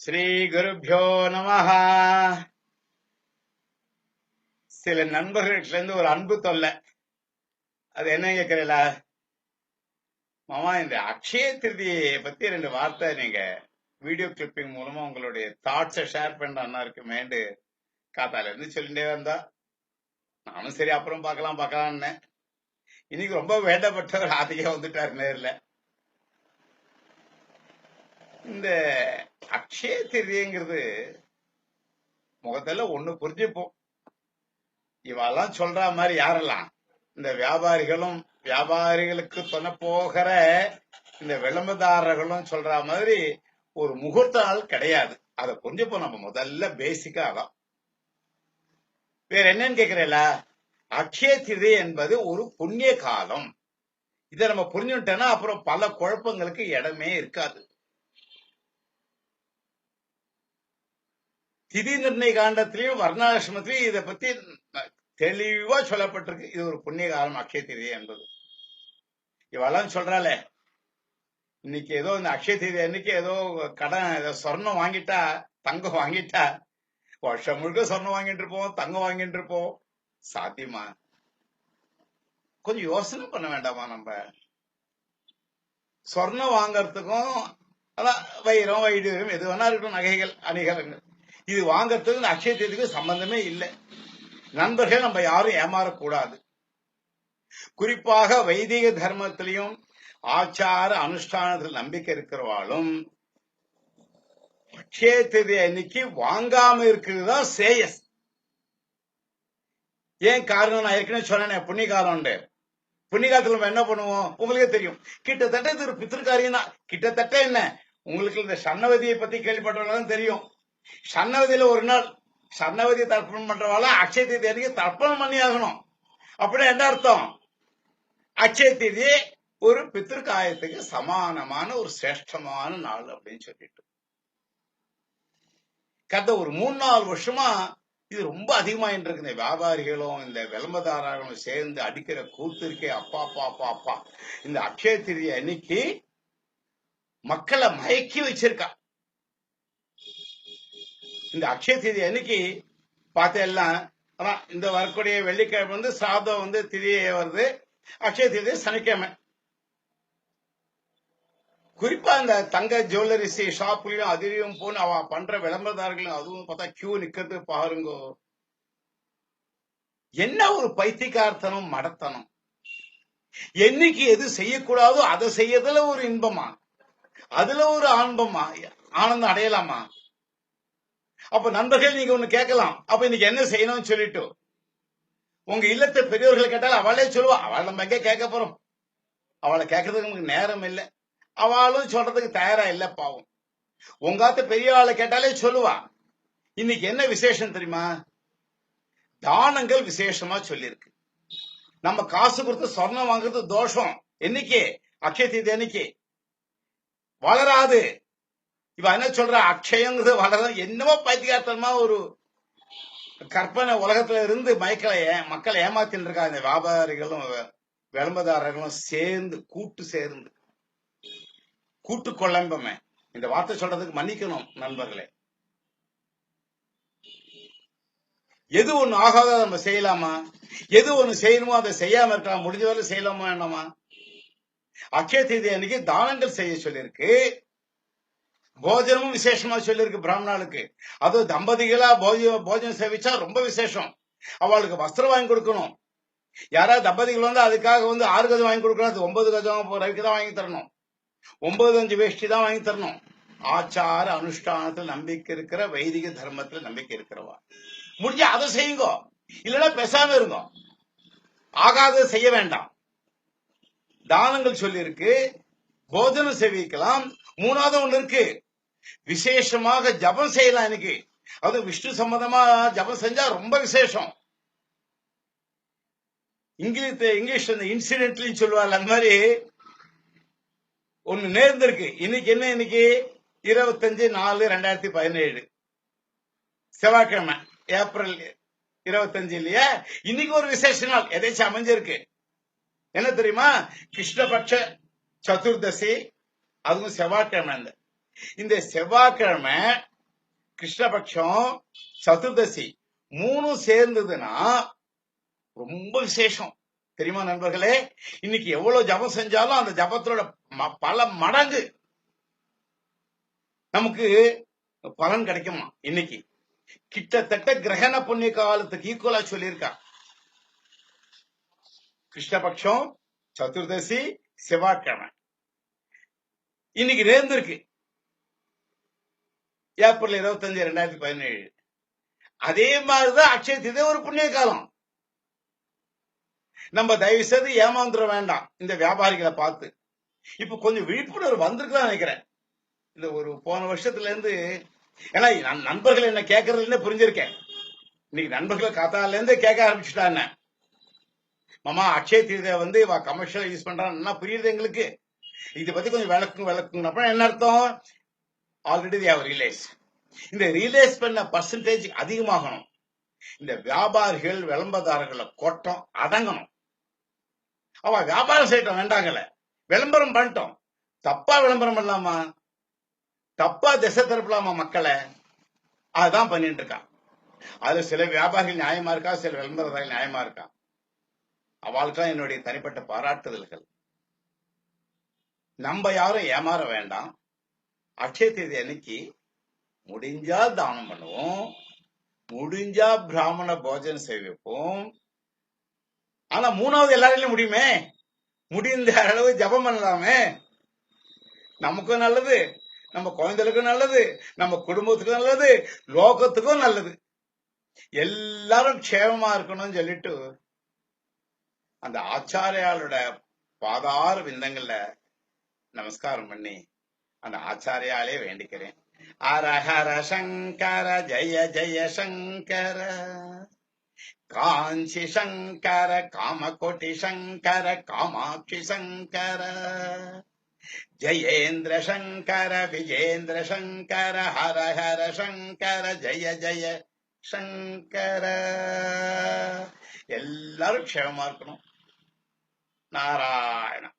ஸ்ரீ குருபியோ நம சில நண்பர்கள்ட்ட இருந்து ஒரு அன்பு தொல்லை. அது என்ன கேக்குறீங்களா மாமா இந்த அக்ஷய திருதியை பத்தி ரெண்டு வார்த்தை நீங்க வீடியோ கிளிப்பிங் மூலமா உங்களுடைய தாட்ஸை ஷேர் பண்றா அண்ணா இருக்குமேண்டு காத்தால இருந்து சொல்லிட்டே வந்தா. நானும் சரி அப்புறம் பார்க்கலாம் பார்க்கலாம்னு. இன்னைக்கு ரொம்ப வேண்டப்பட்டவர் ஆதிக்கே வந்துட்டார் நேர்ல. இந்த அக்ஷய திருதிங்கிறது முகத்துல ஒண்ணு புரிஞ்சுப்போம். இவெல்லாம் சொல்ற மாதிரி யாரெல்லாம்? இந்த வியாபாரிகளும் வியாபாரிகளுக்கு சொன்ன போகிற இந்த விளம்பரதாரர்களும் சொல்ற மாதிரி ஒரு முகூர்த்த நாள் கிடையாது. அதை புரிஞ்சுப்போம் நம்ம முதல்ல பேசிக்கா அதான். வேற என்னன்னு கேக்குறீங்கள அக்ஷய திதி என்பது ஒரு புண்ணிய காலம். இதை நம்ம புரிஞ்சுட்டோம்னா அப்புறம் பல குழப்பங்களுக்கு இடமே இருக்காது. திதி நிர்ணய காண்டத்திலையும் வர்ணாசிரமத்திலையும் இதை பத்தி தெளிவா சொல்லப்பட்டிருக்கு. இது ஒரு புண்ணிய காலம் அக்ஷய திதி என்பது. இவெல்லாம் சொல்றாளே இன்னைக்கு ஏதோ இந்த அக்ஷய திதி அன்னைக்கு ஏதோ கடன் ஏதோ சொர்ணம் வாங்கிட்டா தங்கம் வாங்கிட்டா வருஷம் முழுக்க சொர்ணம் வாங்கிட்டு இருப்போம் தங்கம் வாங்கிட்டு இருப்போம். சாத்தியமா? கொஞ்சம் யோசனை பண்ண வேண்டாமா நம்ம? சொர்ணம் வாங்கறதுக்கும் அதான் வைரம் வைடூரியம் எது வேணா இருக்கட்டும் நகைகள் அணிகலங்கள் இது வாங்கறதுக்கு இந்த அக்ஷய தேதிக்கு சம்பந்தமே இல்லை. நண்பர்கள் நம்ம யாரும் ஏமாறக்கூடாது. குறிப்பாக வைதிக தர்மத்திலையும் ஆச்சார அனுஷ்டானத்தில் நம்பிக்கை இருக்கிறவாலும் அக்ஷய தேதி அன்னைக்கு வாங்காம இருக்கிறது தான் சேயஸ். ஏன் காரணம்? நான் ஏற்கனவே சொன்னேன் புண்ணிய காலம் புண்ணிய காலத்துல நம்ம என்ன பண்ணுவோம்? உங்களுக்கே தெரியும். கிட்டத்தட்ட இது ஒரு பித்திருக்காரியம் தான். கிட்டத்தட்ட என்ன? உங்களுக்கு இந்த சன்னவதியை பத்தி கேள்விப்பட்டவங்க தெரியும். சன்னவதியில ஒரு நாள் சன்னவதி தர்ப்பணம் பண்றவால அக்ஷய தேதி அன்னைக்கு தர்ப்பணம் பண்ணி ஆகணும் அப்படின்னா என்ன அர்த்தம்? அக்ஷய தேதி ஒரு பித்திருக்காயத்துக்கு சமானமான ஒரு சிரேஷ்டமான நாள் அப்படின்னு சொல்லிட்டு. கதை ஒரு மூணு நாலு வருஷமா இது ரொம்ப அதிகமாயிட்டு இருக்கு இந்த வியாபாரிகளும் இந்த விளம்பரதாரர்களும் சேர்ந்து அடிக்கிற கூத்து இருக்கே அப்பா அப்பா அப்பா அப்பா. இந்த அக்ஷய திதி அன்னைக்கு மக்களை மயக்கி வச்சிருக்கா. இந்த அக்ஷய திதி அன்னைக்கு பார்த்த எல்லாம் ஆனா இந்த வரக்கூடிய வெள்ளிக்கிழமை வந்து சாதம் வந்து திதியே வருது. அக்ஷய திதி சனிக்கிழமை. குறிப்பா இந்த தங்க ஜுவல்லரிசி ஷாப்லயும் அதிலையும் போன அவ பண்ற விளம்பரதாரர்களும் அதுவும் பார்த்தா கியூ நிக்கிறது பாருங்க. என்ன ஒரு பைத்தியக்காரத்தனம் மடத்தனம். என்னைக்கு எது செய்யக்கூடாதோ அதை செய்யறதுல ஒரு இன்பமா? அதுல ஒரு ஆன்பமா ஆனந்தம் அடையலாமா? அப்ப நண்பர்கள் நீங்க ஒண்ணு கேட்கலாம். அப்ப இன்னைக்கு என்ன செய்யணும்னு சொல்லிட்டு உங்க இல்லத்தை பெரியவர்கள் கேட்டாலும் அவளே சொல்லுவா. அவள் நம்ம எங்க கேட்க போறோம்? அவளை கேட்கறதுக்கு நமக்கு நேரம் இல்லை. அவளும் சொல்றதுக்கு தயாரா இல்ல பாவம். உங்காத்த பெரிய ஆளை கேட்டாலே சொல்லுவா. இன்னைக்கு என்ன விசேஷம் தெரியுமா? தானங்கள் விசேஷமா சொல்லியிருக்கு. நம்ம காசு கொடுத்து சொர்ணம் வாங்குறது தோஷம். என்னைக்கு? அக்ஷய தீதி என்னைக்கு வளராது. இவ என்ன சொல்ற? அக்ஷயங்கிறது வளர என்னமோ பைத்தியார்த்தமா ஒரு கற்பனை உலகத்துல இருந்து மைக்களை மக்களை ஏமாத்தின்னு இருக்கா இந்த வியாபாரிகளும் விளம்பரதாரர்களும் சேர்ந்து கூட்டு சேர்ந்து. கூட்டு கொள்ளம்பமே இந்த வார்த்தை சொல்றதுக்கு மன்னிக்கணும் நண்பர்களே. எது ஒண்ணு ஆகாத நம்ம செய்யலாமா? எது ஒண்ணு செய்யணுமோ அதை செய்யாம இருக்கலாம். முடிஞ்ச வரை செய்யலாமா என்னமா அக்ஷய தீதி அன்னைக்கு தானங்கள் செய்ய சொல்லியிருக்கு. போஜனமும் விசேஷமா சொல்லியிருக்கு பிராமணாளுக்கு. அது தம்பதிகளா போஜ போஜனம் சேவிச்சா ரொம்ப விசேஷம். அவளுக்கு வஸ்திரம் வாங்கி கொடுக்கணும். யாராவது தம்பதிகள் வந்து அதுக்காக வந்து ஆறு கதம் வாங்கி கொடுக்கணும். அது ஒன்பது கதம் ரவிக்கு தான் வாங்கி தரணும். ஒன்பது அஞ்சு வேஷ்டி தான் வாங்கி தரணும். ஆச்சார அனுஷ்டானத்தில் நம்பிக்கை இருக்கிற வைதிக தர்மத்துல நம்பிக்கை இருக்கிறவா. முடிஞ்சா அதை செய்யுங்க. இல்லைன்னா பேசாம இருங்க. ஆகாத செய்ய வேண்டாம். தானங்கள் சொல்லியிருக்கு போஜனம் செவிக்கலாம். மூணாவது ஒண்ணு இருக்கு. விசேஷமாக ஜபம் செய்யலாம் இன்னைக்கு. அது விஷ்ணு சம்பந்தமா ஜபம் செஞ்சா ரொம்ப விசேஷம். இங்கிலீஷ் இங்கிலீஷ் இந்த இன்சிடென்ட்லயும் சொல்லுவாள் அந்த மாதிரி ஒண்ணு நேர்ந்திருக்கு. இன்னைக்கு என்ன இன்னைக்கு? இருபத்தஞ்சு நாலு ரெண்டாயிரத்தி பதினேழு. செவ்வாய்க்கிழமை ஏப்ரல் இருபத்தஞ்சு இல்லையா? இன்னைக்கு ஒரு விசேஷ நாள். எதாச்சும் அமைஞ்சிருக்கு? என்ன தெரியுமா? கிருஷ்ணபட்ச சதுர்தசி அதுவும் செவ்வாய்க்கிழமை இந்த செவ்வாய்க்கிழமை கிருஷ்ணபக்ஷம் சதுர்தசி மூணும் சேர்ந்ததுன்னா ரொம்ப விசேஷம். தெரியுமா நண்பர்களே? இன்னைக்கு எவ்வளவு ஜபம் செஞ்சாலும் அந்த ஜபத்தோட ம- பல மடங்கு நமக்கு பலன் கிடைக்குமா இன்னைக்கு? கிட்டத்தட்ட கிரகண புண்ணிய காலத்துக்கு ஈக்குவலா சொல்லியிருக்கா. கிருஷ்ணபக்ஷம் சதுர்தசி செவ்வாய்க்கிழமை. இன்னைக்கு நேர்ந்திருக்கு. ஏப்ரல் இருபத்தஞ்சு ரெண்டாயிரத்தி பதினேழு. அதே மாதிரிதான் அக்ஷய திதி ஒரு புண்ணிய காலம். நம்ம தயவு செய்து ஏமாந்துட வேண்டாம். இந்த வியாபாரிகளை பார்த்து. இப்ப கொஞ்சம் விழிப்புணர்வு வந்திருக்குதான் நினைக்கிறேன். இந்த ஒரு போன வருஷத்துல இருந்து ஏன்னா நான் நண்பர்கள் என்ன கேட்கறதுல புரிஞ்சிருக்கேன். இன்னைக்கு நண்பர்கள் காத்தால இருந்தே கேட்க ஆரம்பிச்சுட்டா என்ன? மாமா அக்ஷய தீர்தை வந்து இவ கமர்ஷியல் யூஸ் பண்றான்னா புரியுது எங்களுக்கு? இதை பத்தி கொஞ்சம் விளக்கும் விளக்குங்க அப்புறம் என்ன அர்த்தம்? ஆல்ரெடி தே ஹவ் ரியலைஸ் இந்த ரியலைஸ் பண்ண பர்சன்டேஜ் அதிகமாகணும். இந்த வியாபாரிகள் விளம்பரதாரர்களை கோட்டம் அடங்கணும். அவ வியாபாரம் செய்யட்டும் வேண்டாங்கல. விளம்பரம் பண்ணிட்டோம். தப்பா விளம்பரம் பண்ணலாமா? தப்பா திசை திருப்பலாமா மக்களை? அதுதான் பண்ணிட்டு இருக்கான். அதுல சில வியாபாரிகள் நியாயமா இருக்கா? சில விளம்பரதாரர்கள் நியாயமா இருக்கா? அவளுக்கெல்லாம் என்னுடைய தனிப்பட்ட பாராட்டுதல்கள். நம்ம யாரும் ஏமாற வேண்டாம். அக்ஷய தேதி அன்னைக்கு முடிஞ்சா தானம் பண்ணுவோம். முடிஞ்சா பிராமண போஜனம் செய்விப்போம் ஆனா மூணாவது எல்லாராலையும் முடியுமே? முடிந்த அளவு ஜபம் பண்ணலாமே? நமக்கும் நல்லது நம்ம குழந்தைகளுக்கும் நல்லது நம்ம குடும்பத்துக்கும் நல்லது லோகத்துக்கும் நல்லது. எல்லாரும் க்ஷேமமா இருக்கணும்னு சொல்லிட்டு அந்த ஆச்சாரியாளோட பாதார விந்தங்கள்ல நமஸ்காரம் பண்ணி அந்த ஆச்சாரியாலே வேண்டிக்கிறேன். அரஹர சங்கர ஜெய ஜெய சங்கர. காஞ்சி சங்கர காமகோட்டி சங்கர காமாட்சி சங்கர. ஜெயேந்திர சங்கர விஜேந்திர சங்கர ஹர ஹர சங்கர ஜெய ஜெய சங்கர. எல்லாரும் க்ஷேமமா இருக்கணும். நாராயணம்